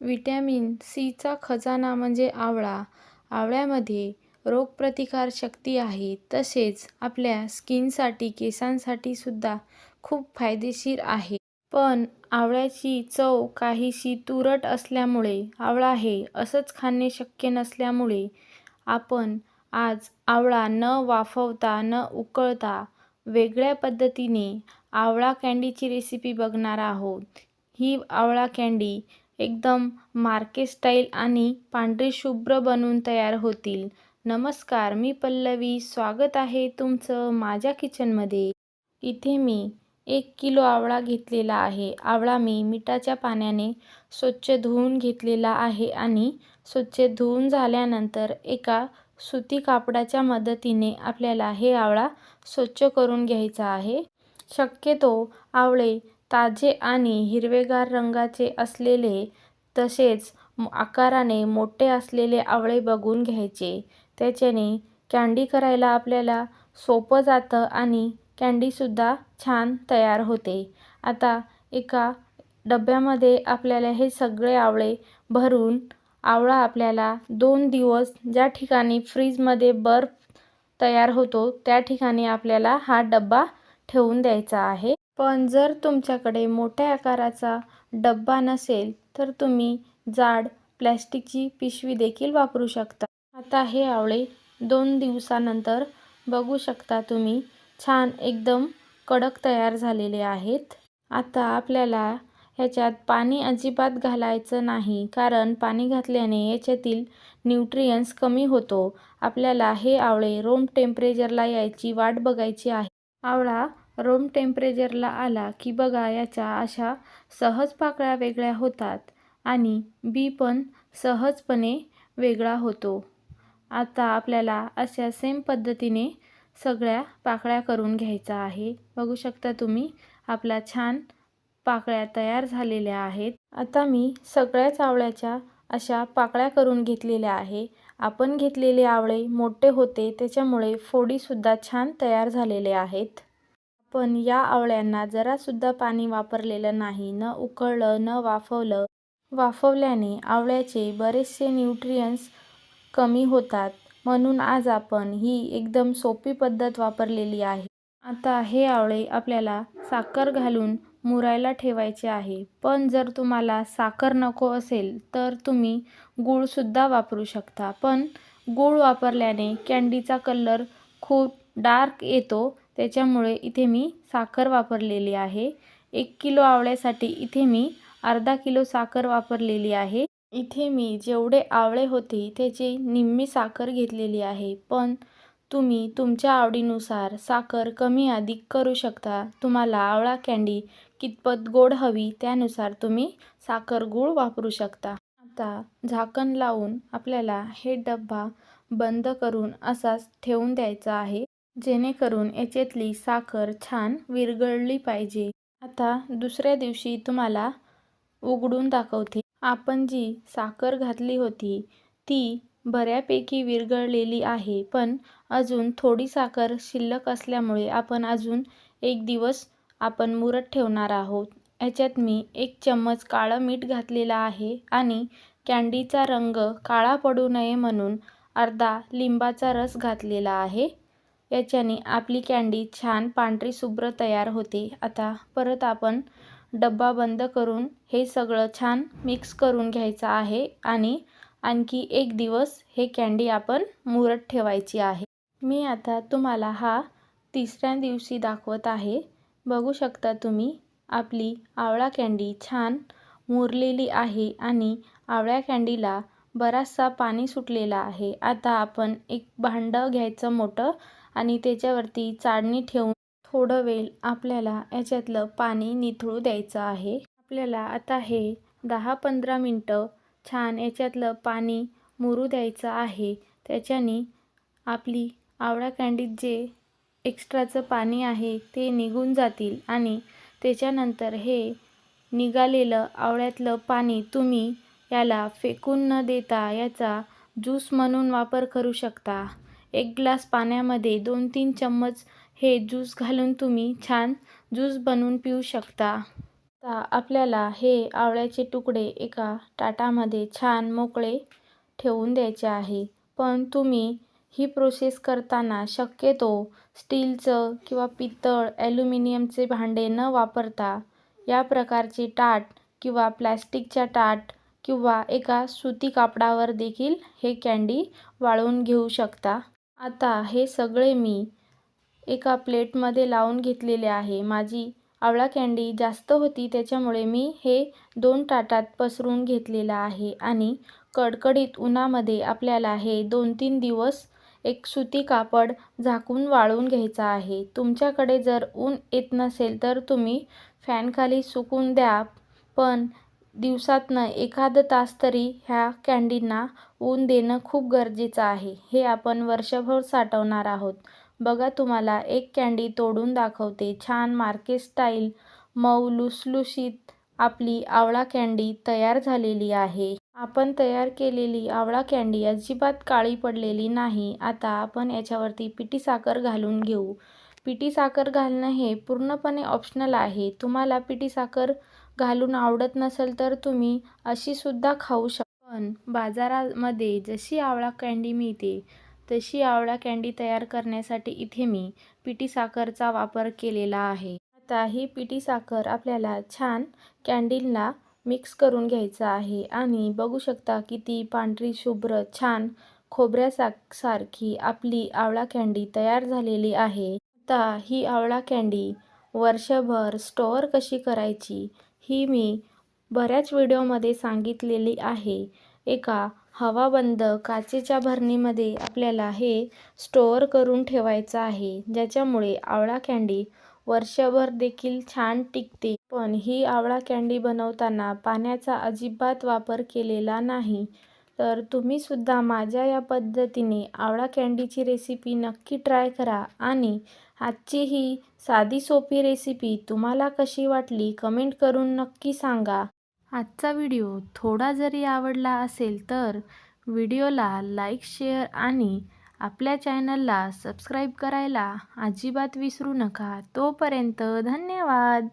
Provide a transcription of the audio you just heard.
Vitamin सीचा खजाना म्हणजे आवळा. आवळ्यामध्ये रोगप्रतिकारशक्ती आहे. तसेच आपल्या स्किनसाठी, केसांसाठी सुद्धा खूप फायदेशीर आहे. पण आवळ्याची चव काहीशी तुरट असल्यामुळे आवळा हे असंच खाणे शक्य नसल्यामुळे आपण आज आवळा न वाफवता, न उकळता वेगळ्या पद्धतीने आवळा कँडीची रेसिपी बघणार आहोत. ही आवळा कँडी एकदम मार्के स्टाईल आणि पांढरीशुभ्र बनून तयार होतील. नमस्कार, मी पल्लवी. स्वागत आहे तुमचं माझ्या किचनमध्ये. इथे मी एक किलो आवळा घेतलेला आहे. आवळा मी मिठाच्या पाण्याने स्वच्छ धुवून घेतलेला आहे आणि स्वच्छ धुवून झाल्यानंतर एका सुती कापडाच्या मदतीने आपल्याला हे आवळा स्वच्छ करून घ्यायचा आहे. शक्यतो आवळे ताजे आणि हिरवेगार रंगाचे असलेले तसेच आकाराने मोठे असलेले आवळे बघून घ्यायचे. त्याच्याने कँडी करायला आपल्याला सोपं जातं आणि कँडीसुद्धा छान तयार होते. आता एका डब्यामध्ये आपल्याला हे सगळे आवळे भरून आवळा आपल्याला दोन दिवस ज्या ठिकाणी फ्रीजमध्ये बर्फ तयार होतो त्या ठिकाणी आपल्याला हा डबा ठेवून द्यायचा आहे. पण जर तुमच्याकडे मोठ्या आकाराचा डब्बा नसेल तर तुम्ही जाड प्लॅस्टिकची पिशवी देखील वापरू शकता. आता हे आवळे दोन दिवसानंतर बघू शकता तुम्ही छान एकदम कडक तयार झालेले आहेत. आता आपल्याला ह्याच्यात पाणी अजिबात घालायचं नाही कारण पाणी घातल्याने याच्यातील न्यूट्रियन्स कमी होतो. आपल्याला हे आवळे रूम टेम्परेचरला यायची वाट बघायची आहे. आवळा रूम टेम्परेचरला आला की बघा याच्या अशा सहज पाकळ्या वेगळ्या होतात आणि बी पण सहजपणे वेगळा होतो. आता आपल्याला अशा सेम पद्धतीने सगळ्या पाकळ्या करून घ्यायचा आहे. बघू शकता तुम्ही आपला छान पाकळ्या तयार झालेल्या आहेत. आता मी सगळ्याच आवळ्याच्या अशा पाकळ्या करून घेतलेल्या आहे. आपण घेतलेले आवळे मोठे होते त्याच्यामुळे फोडीसुद्धा छान तयार झालेले आहेत. पण या आवळ्यांना जरासुद्धा पाणी वापरलेलं नाही. न उकळलं, न वाफवलं. वाफवल्याने आवळ्याचे बरेचसे न्यूट्रियन्स कमी होतात. म्हणून आज आपण ही एकदम सोपी पद्धत वापरलेली आहे. आता हे आवळे आपल्याला साखर घालून मुरायला ठेवायचे आहे. पण जर तुम्हाला साखर नको असेल तर तुम्ही गूळसुद्धा वापरू शकता. पण गूळ वापरल्याने कँडीचा कलर खूप डार्क येतो त्याच्यामुळे इथे मी साखर वापरलेली आहे. एक किलो आवळ्यासाठी इथे मी अर्धा किलो साखर वापरलेली आहे. इथे मी जेवढे आवळे होते त्याची निम्मी साखर घेतलेली आहे. पण तुम्ही तुमच्या आवडीनुसार साखर कमी अधिक करू शकता. तुम्हाला आवळा कँडी कितपत गोड हवी त्यानुसार तुम्ही साखर गूळ वापरू शकता. आता झाकण लावून आपल्याला हे डबा बंद करून असाच ठेवून द्यायचा आहे. जेणेकरून याच्यातली साखर छान विरघळली पाहिजे. आता दुसऱ्या दिवशी तुम्हाला उघडून दाखवते. आपण जी साखर घातली होती ती बऱ्यापैकी विरघळलेली आहे. पण अजून थोडी साखर शिल्लक असल्यामुळे आपण अजून एक दिवस आपण मुरत ठेवणार आहोत. याच्यात मी एक चम्मच काळं मीठ घातलेलं आहे आणि कँडीचा रंग काळा पडू नये म्हणून अर्धा लिंबाचा रस घातलेला आहे. याच्याने आपली कँडी छान पांढरी शुभ्र तयार होते. आता परत आपण डब्बा बंद करून हे सगळं छान मिक्स करून घ्यायचं आहे आणि आणखी एक दिवस हे कँडी आपण मुरत ठेवायची आहे. मी आता तुम्हाला हा तिसऱ्या दिवशी दाखवत आहे. बघू शकता तुम्ही आपली आवळा कँडी छान मुरलेली आहे आणि आवळ्या कँडीला बराचसा पाणी सुटलेला आहे. आता आपण एक भांडं घ्यायचं मोठं आणि त्याच्यावरती चाळणी ठेवून थोडं वेळ आपल्याला याच्यातलं पाणी निथळू द्यायचं आहे. आपल्याला आता हे दहा पंधरा मिनटं छान याच्यातलं पाणी मुरू द्यायचं आहे. त्याच्याने आपली आवळा कँडीत जे एक्स्ट्राचं पाणी आहे ते निघून जातील आणि त्याच्यानंतर हे निघालेलं आवळ्यातलं पाणी तुम्ही याला फेकून न देता याचा ज्यूस म्हणून वापर करू शकता. एक ग्लास पाण्यामध्ये दोन तीन चम्मच हे ज्यूस घालून तुम्ही छान ज्यूस बनवून पिऊ शकता. आता आपल्याला हे आवळ्याचे तुकडे एका ताटामध्ये छान मोकळे ठेवून द्यायचे आहे पण तुम्ही ही प्रोसेस करताना शक्यतो स्टीलचं किंवा पितळ ॲल्युमिनियमचे भांडे न वापरता या प्रकारचे ताट किंवा प्लॅस्टिकच्या ताट किंवा एका सुती कापडावर देखील हे कँडी वाळवून घेऊ शकता आता हे सगळे मी एका प्लेटमध्ये लावून घेतलेले आहे. माझी आवळा कँडी जास्त होती त्याच्यामुळे मी हे दोन ताटात पसरून घेतलेलं आहे आणि कडकडीत उन्हामध्ये आपल्याला हे दोन तीन दिवस एक सुती कापड झाकून वाळवून घ्यायचं आहे. तुमच्याकडे जर ऊन येत नसेल तर तुम्ही फॅनखाली सुकून द्या पण दिवसातनं एखादं तास तरी ह्या कँडींना ऊन देणं खूप गरजेचं आहे. हे आपण वर्षभर साठवणार आहोत. बघा तुम्हाला एक कँडी तोडून दाखवते. छान मार्केट स्टाईल मऊ लुसलुशीत आपली आवळा कँडी तयार झालेली आहे. आपण तयार केलेली आवळा कँडी अजिबात काळी पडलेली नाही. आता आपण याच्यावरती पिठी साखर घालून घेऊ. पिठी साखर घालणं हे पूर्णपणे ऑप्शनल आहे. तुम्हाला पिठी साखर घालून आवडत नसेल तर तुम्ही अशीसुद्धा खाऊ शकता पण बाजारामध्ये जशी आवळा कँडी मिळते तशी आवळा कँडी तयार करण्यासाठी इथे मी पिठी साखरचा वापर केलेला आहे. आता ही पिठी साखर आपल्याला छान कँडीला मिक्स करून घ्यायचं आहे आणि बघू शकता की ती पांढरी शुभ्र छान खोबऱ्यासा सारखी आपली आवळा कँडी तयार झालेली आहे. आता ही आवळा कँडी वर्षभर स्टोअर कशी करायची ही मी बऱ्याच व्हिडिओमध्ये सांगितलेली आहे. एका हवाबंद काचेच्या भरणीमध्ये आपल्याला हे स्टोअर करून ठेवायचं आहे. ज्याच्यामुळे आवळा कँडी वर्षभर देखील छान टिकते. पण ही आवळा कँडी बनवताना पाण्याचा अजिबात वापर केलेला नाही. तर तुम्हीसुद्धा माझ्या या पद्धतीने आवळा कँडीची रेसिपी नक्की ट्राय करा आणि आजची ही साधी सोपी रेसिपी तुम्हाला कशी वाटली कमेंट करून नक्की सांगा. आजचा व्हिडिओ थोडा जरी आवडला असेल तर व्हिडिओला लाईक शेअर आणि आपल्या चॅनलला सबस्क्राईब करायला अजिबात विसरू नका. तोपर्यंत धन्यवाद.